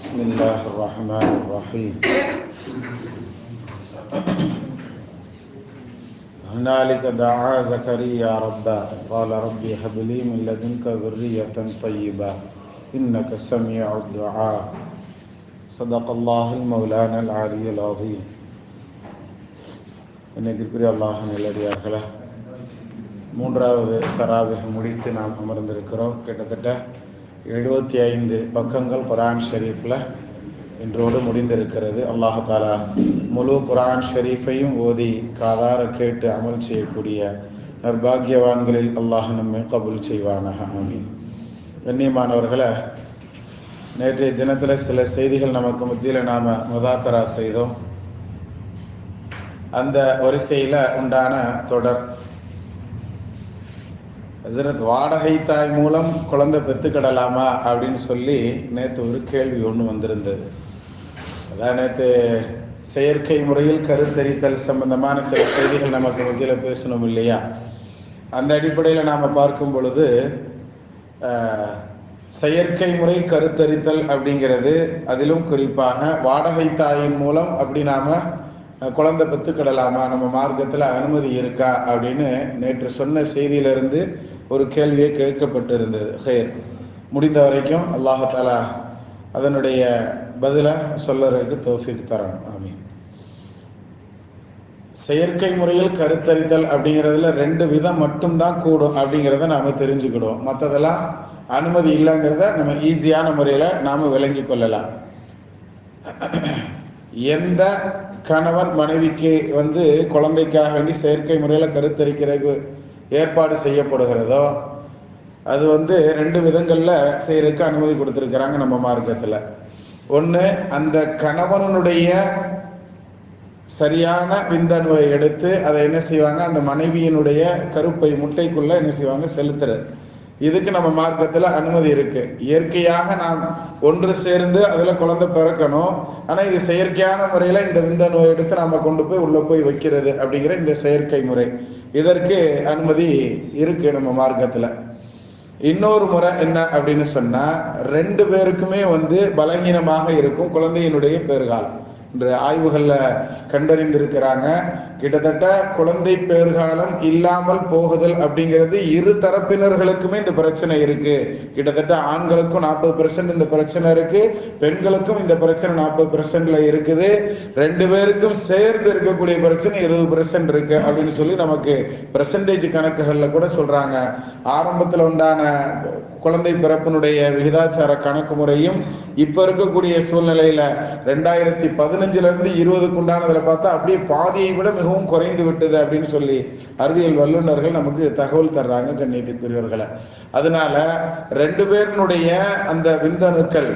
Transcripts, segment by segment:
بسم الله الرحمن الرحيم هنالك دعا زكريا ربه قال ربي هب لي من لدنك ذرية طيبة إنك سميع الدعاء صدق الله المولانا العلي العظيم இன்னைக்கு அல்லாஹ் நல்லடியார்களே மூன்றாவது தராவிக முடித்து நாம் அமர்ந்திருக்கிறோம் கிட்டத்தட்ட எழுபத்தி ஐந்து பக்கங்கள் குரான் ஷெரீஃபில் இன்றோடு முடிந்திருக்கிறது. அல்லாஹாலா முழு குரான் ஷெரீஃபையும் ஓதி காதார கேட்டு அமல் செய்யக்கூடிய நர்பாகியவான்களில் அல்லாஹ் நம்மை கபுல் செய்வானாக. ஆமீன். கண்ணியமானவர்களை நேற்றைய தினத்தில் சில செய்திகள் நமக்கு மத்தியில் நாம் முதாக்கரா செய்தோம். அந்த வரிசையில் உண்டான தொடர் ஹசரத் வாடகை தாய் மூலம் குழந்தை பெற்றுக்கிடலாமா அப்படின்னு சொல்லி நேற்று ஒரு கேள்வி ஒன்று வந்திருந்தது. அதான் நேற்று செயற்கை முறையில் கருத்தரித்தல் சம்பந்தமான சில செய்திகள் நமக்கு மத்தியில் பேசணும் இல்லையா? அந்த அடிப்படையில் நாம் பார்க்கும் பொழுது செயற்கை முறை கருத்தரித்தல் அப்படிங்கிறது அதிலும் குறிப்பாக வாடகை தாயின் மூலம் அப்படி நாம் குழந்தை பெற்றுக்கிடலாமா? நம்ம மார்க்கத்தில் அனுமதி இருக்கா? அப்படின்னு நேற்று சொன்ன செய்தியிலிருந்து ஒரு கேள்வியை கேட்கப்பட்டு இருந்தது ஹேர். முடிந்த வரைக்கும் அல்லாஹாலா அதனுடைய பதிலை சொல்லறதுக்கு தோஃபிக் தரணும் ஆமீன். செயற்கை முறையில் கருத்தரித்தல் அப்படிங்கிறதுல ரெண்டு விதம் மட்டும்தான் கூடும் அப்படிங்கிறத நாம தெரிஞ்சுக்கிடுவோம். மற்றதெல்லாம் அனுமதி இல்லைங்கிறத நம்ம ஈஸியான முறையில் நாம விளங்கி கொள்ளலாம். எந்த கணவன் மனைவிக்கு வந்து குழந்தைக்காக வேண்டி செயற்கை முறையில் கருத்தரிக்கிறதுக்கு ஏற்பாடு செய்யப்படுகிறதோ அது வந்து ரெண்டு விதங்களில் செய்யறதுக்கு அனுமதி கொடுத்துருக்குறாங்க நம்ம மார்க்கத்தில். ஒன்று அந்த கணவனுடைய சரியான விந்தணுவை எடுத்து அதை என்ன செய்வாங்க? அந்த மனைவியினுடைய கருப்பை முட்டைக்குள்ளே என்ன செய்வாங்க? செலுத்துறது இதுக்கு நம்ம மார்க்கத்தில் அனுமதி இருக்கு. இயற்கையாக நாம் ஒன்று சேர்ந்து அதில் குழந்தை பிறக்கணும். ஆனால் இது செயற்கையான முறையில் இந்த விந்தணுவை எடுத்து நம்ம கொண்டு போய் உள்ளே போய் வைக்கிறது அப்படிங்கிற இந்த செயற்கை முறை. இதற்கு அனுமதி இருக்கு நம்ம மார்க்கத்தில். இன்னொரு முறை என்ன அப்படின்னு சொன்னா ரெண்டு பேருக்குமே வந்து பலகீனமாக இருக்கும் குழந்தையினுடைய பேறுகாலம். இன்று ஆய்வுகளில் கண்டறிந்திருக்கிறாங்க. கிட்டத்தட்ட குழந்தை பேர்காலம் இல்லாமல் போகுதல் அப்படிங்கிறது இரு தரப்பினர்களுக்குமே இந்த பிரச்சனை இருக்கு. கிட்டத்தட்ட ஆண்களுக்கும் நாற்பது பெர்சன்ட் இந்த பிரச்சனை இருக்கு. பெண்களுக்கும் இந்த பிரச்சனை நாற்பது பெர்சன்ட்ல இருக்குது. ரெண்டு பேருக்கும் சேர்ந்து இருக்கக்கூடிய பிரச்சனை இருபது பெர்சன்ட் இருக்கு அப்படின்னு சொல்லி நமக்கு பெர்சன்டேஜ் கணக்குகள்ல கூட சொல்றாங்க. ஆரம்பத்தில் உண்டான குழந்தை பிறப்பினுடைய விகிதாச்சார கணக்கு முறையும் இப்போ இருக்கக்கூடிய சூழ்நிலையில ரெண்டாயிரத்தி பதினஞ்சுலேருந்து இருபதுக்கு உண்டானதில் பார்த்தா அப்படியே பாதியை விட மிகவும் குறைந்து விட்டது அப்படின்னு சொல்லி அறிவியல் வல்லுநர்கள் நமக்கு தகவல் தர்றாங்க கண்ணியத்திற்குரியவர்களை. அதனால ரெண்டு பேரினுடைய அந்த விந்தணுக்கள்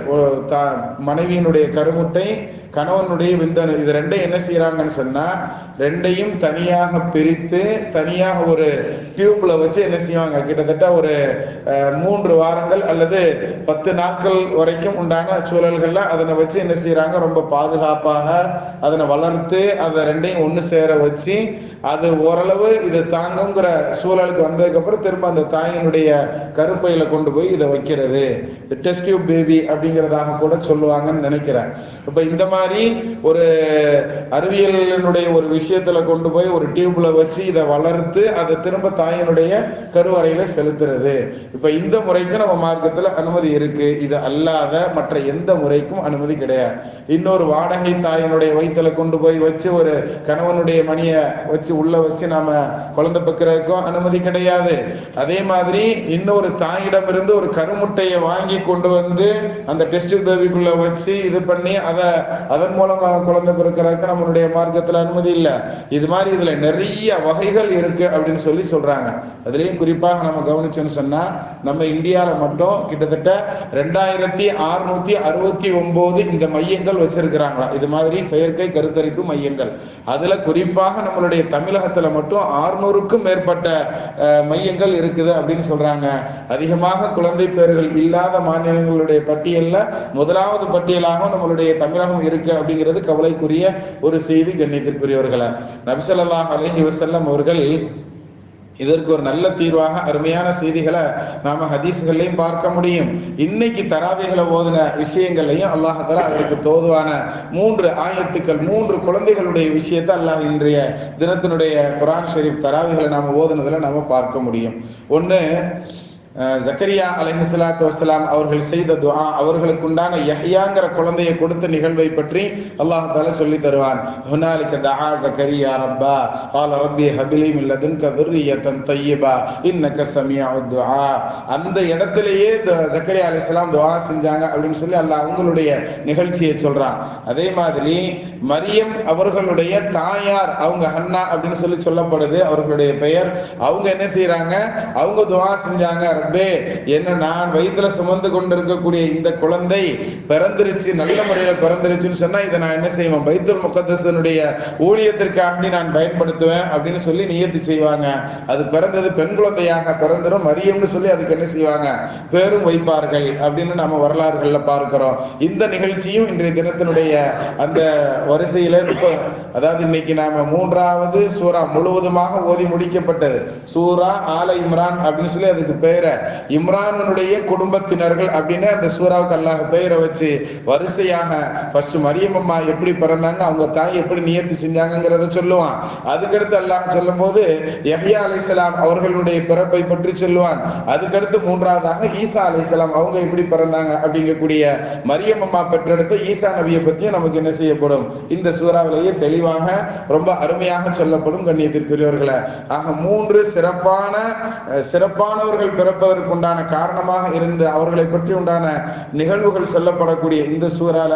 மனைவியினுடைய கருமுட்டை கணவனுடைய விந்தணு இது ரெண்டையும் என்ன செய்யறாங்கன்னு சொன்னா ரெண்டையும் தனியாக பிரித்து தனியாக ஒரு டியூப்ல வச்சு என்ன செய்வாங்க? கிட்டத்தட்ட ஒரு மூன்று வாரங்கள் அல்லது பத்து நாட்கள் வரைக்கும் உண்டான சூழல்கள்ல அதனை வச்சு என்ன செய்யறாங்க ரொம்ப பாதுகாப்பாக அதனை வளர்த்து அதை ரெண்டையும் ஒன்று சேர வச்சு அது ஓரளவு இதை தாங்குங்கிற சூழலுக்கு வந்ததுக்கு அப்புறம் திரும்ப அந்த தாயினுடைய கருப்பையில கொண்டு போய் இதை வைக்கிறது. டெஸ்ட் டியூப் பேபி அப்படிங்கிறதாக கூட சொல்லுவாங்கன்னு நினைக்கிறேன். இப்போ இந்த மாதிரி ஒரு அறிவியலினுடைய ஒரு விஷயத்துல கொண்டு போய் ஒரு டியூப்ல வச்சு இதை வளர்த்து அதை திரும்ப தாயினுடைய கருவறையில செலுத்துறது. இப்ப இந்த முறைக்கு நம்ம மார்க்கத்துல அனுமதி இருக்கு. இது அல்லாத மற்ற எந்த முறைக்கும் அனுமதி கிடையாது. இன்னொரு வாடகை தாயினுடைய வயிற்றுல கொண்டு போய் வச்சு ஒரு கணவனுடைய மணியை வச்சு உள்ள வச்சு நாம குழந்தை பெக்கிறதுக்கும் அனுமதி கிடையாது. அதே மாதிரி இன்னொரு தாயிடம் இருந்து ஒரு கருமுட்டையை வாங்கி கொண்டு வந்து அந்த டெஸ்ட் பேபிக்குள்ள வச்சு இது பண்ணி அதை அதன் மூலம் குழந்தை பிறக்கிறதுக்கு நம்மளுடைய மார்க்கத்தில் அனுமதி இல்லை. இது மாதிரி இதில் நிறைய வகைகள் இருக்கு அப்படின்னு சொல்லி சொல்றாங்க. அதுலேயும் குறிப்பாக நம்ம கவனிச்சோம்னு சொன்னா நம்ம இந்தியாவில் மட்டும் கிட்டத்தட்ட ரெண்டாயிரத்தி அறுநூத்தி அறுபத்தி ஒன்பது இந்த மையங்கள் வச்சிருக்கிறாங்களா? இது மாதிரி செயற்கை கருத்தரிப்பு மையங்கள். அதுல குறிப்பாக நம்மளுடைய தமிழகத்தில் மட்டும் ஆறுநூறுக்கும் மேற்பட்ட மையங்கள் இருக்குது அப்படின்னு சொல்றாங்க. அதிகமாக குழந்தை பேர்கள் இல்லாத மாநிலங்களுடைய பட்டியலில் முதலாவது பட்டியலாக நம்மளுடைய தமிழகம் இருக்கு. அப்படிங்கிறது கவலைக்குரிய ஒரு செய்தி கண்ணியத்திற்குரியவர்களை. நபிசல்லாம் அலஹி வசல்லம் அவர்கள் இதற்கு ஒரு நல்ல தீர்வாக அருமையான செய்திகளை நாம ஹதீஸ்கள்லையும் பார்க்க முடியும். இன்னைக்கு தராவிகளை ஓதின விஷயங்கள்லையும் அல்லாஹால அதற்கு தோதுவான மூன்று ஆயத்துக்கள் மூன்று குழந்தைகளுடைய விஷயத்தை அல்லாஹ் இன்றைய தினத்தினுடைய குரான் ஷெரீப் தராவிகளை நாம ஓதுனதுல நாம பார்க்க முடியும். ஒண்ணு ஜக்கரியா அலைஹிஸ்ஸலாத்து வஸ்ஸலாம் அவர்கள் செய்த துஆ அவர்களுக்கு உண்டான யஹ்யாங்கிற குழந்தையை கொடுத்த நிகழ்வை பற்றி அல்லாஹ் தஆலா சொல்லி தருவான் ஹுனாலிக தஆ ஜக்கரியா ரப்பா قال ربي هب لي من لدنك ذرية طيبة إنك سميع الدعاء அந்த இடத்திலேயே த- ஜக்கரியா அலைஹிஸ்ஸலாம் துஆ செஞ்சாங்க அப்படின்னு சொல்லி அல்லாஹ் அவங்களுடைய நிகழ்ச்சியை சொல்றான் அதே மாதிரி மரியம் அவர்களுடைய தாயார் அவங்க ஹன்னா அப்படின்னு சொல்லி சொல்லப்படுது அவர்களுடைய பெயர் அவங்க என்ன செய்றாங்க அவங்க துஆ செஞ்சாங்க ரப்பே என்ன நான் வயித்துல சுமந்து கொண்டிருக்கக்கூடிய இந்த குழந்தை பிறந்துருச்சு நல்ல முறையில பிறந்துருச்சுன்னு சொன்னா இதை நான் என்ன செய்வேன்? பைத்துல் முகத்தசனுடைய ஊழியத்திற்காக நான் பயன்படுத்துவேன் அப்படின்னு சொல்லி நியத்தி செய்வாங்க. அது பிறந்தது பெண் குழந்தையாக பிறந்துரும் மரியம்னு சொல்லி அதுக்கு என்ன செய்வாங்க? பேரும் வைப்பார்கள் அப்படின்னு நம்ம வரலாறுகள்ல பார்க்கிறோம். இந்த நிகழ்ச்சியும் இன்றைய தினத்தினுடைய அந்த வரிசையில முப்ப- அதாவது இன்னைக்கு நாம மூன்றாவது சூரா முழுவதுமாக ஓதி முடிக்கப்பட்டது. சூரா ஆல இம்ரான் அப்படின்னு சொல்லி அதுக்கு பேரை இம்ரானுடைய குடும்பத்தினர்கள் அப்படின்னு அந்த சூறாவுக்கு அல்லாஹ் பெயரை வச்சு வரிசையாக ஃபர்ஸ்ட் மரியம் அம்மா எப்படி பிறந்தாங்க அவங்க தாய் எப்படி நியத்து செஞ்சாங்கிறத சொல்லுவான். அதுக்கடுத்து அல்லாஹ் சொல்லும் போது யஹியா அலைஹிஸ்ஸலாம் அவர்களுடைய பிறப்பை பற்றி சொல்லுவான். அதுக்கடுத்து மூன்றாவதாக ஈசா அலைஹிஸ்ஸலாம் அவங்க எப்படி பிறந்தாங்க அப்படிங்கக்கூடிய மரியம் அம்மா பெற்றெடுத்த ஈசா நபியை பற்றியும் நமக்கு என்ன செய்யப்படும்? இந்த சூறாவிலேயே தெளிவாக ரொம்ப அருமையாக சொல்லப்படும் கண்ணியத்திற்குரியவர்களை. ஆக மூன்று சிறப்பான சிறப்பானவர்கள் பிறப்ப பிறப்பதற்குண்டான காரணமாக இருந்த அவர்களை பற்றி உண்டான நிகழ்வுகள் சொல்லப்படக்கூடிய இந்த சூறால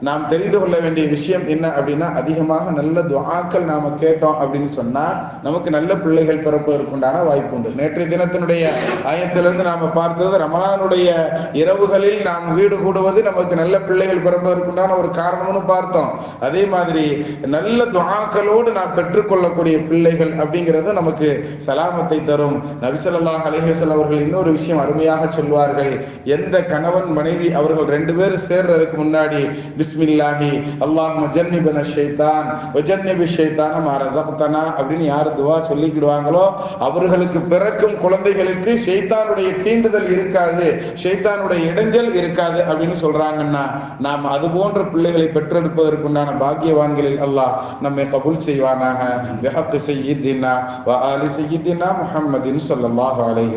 நாம் தெரிந்து கொள்ள வேண்டிய விஷயம் என்ன அப்படின்னா அதிகமாக நல்ல துவாக்கள் நாம கேட்டோம் அப்படின்னு சொன்னா நமக்கு நல்ல பிள்ளைகள் பிறப்பதற்குண்டான வாய்ப்பு உண்டு நேற்றைய தினத்தினுடைய ஆயத்திலிருந்து நாம பார்த்தது ரமலானுடைய இரவுகளில் நாம் வீடு கூடுவது நமக்கு நல்ல பிள்ளைகள் பிறப்பதற்குண்டான ஒரு காரணம்னு பார்த்தோம். அதே மாதிரி நல்ல துவாக்களோடு நாம் பெற்றுக்கொள்ளக்கூடிய பிள்ளைகள் அப்படிங்கிறது நமக்கு சலாமத்தை தரும். நபிசல்லாஹ் அலைஹிவஸல்லம் அவர்கள் இன்னொரு விஷயம் அருமையாக சொல்வார்கள். எந்த கணவன் மனைவி அவர்கள் ரெண்டு பேரும் சேர்றதுக்கு முன்னாடி பிஸ்மில்லாஹி அல்லாஹ் மஜன்னிபன ஷைத்தான் வஜன்னிபி ஷைத்தான மாரசக்தனா அப்படின்னு யார் துவா சொல்லிக்கிடுவாங்களோ அவர்களுக்கு பிறக்கும் குழந்தைகளுக்கு ஷைத்தானுடைய தீண்டுதல் இருக்காது ஷைத்தானுடைய இடைஞ்சல் இருக்காது அப்படின்னு சொல்றாங்கன்னா நாம் அது போன்ற பிள்ளைகளை பெற்றெடுப்பதற்குண்டான பாக்கியவான்களில் அல்லாஹ் நம்மை கபுல் செய்வானாக. பிஹக்கு செய்யித்தினா வ ஆலி செய்யித்தினா முஹம்மதின் ஸல்லல்லாஹு அலைஹி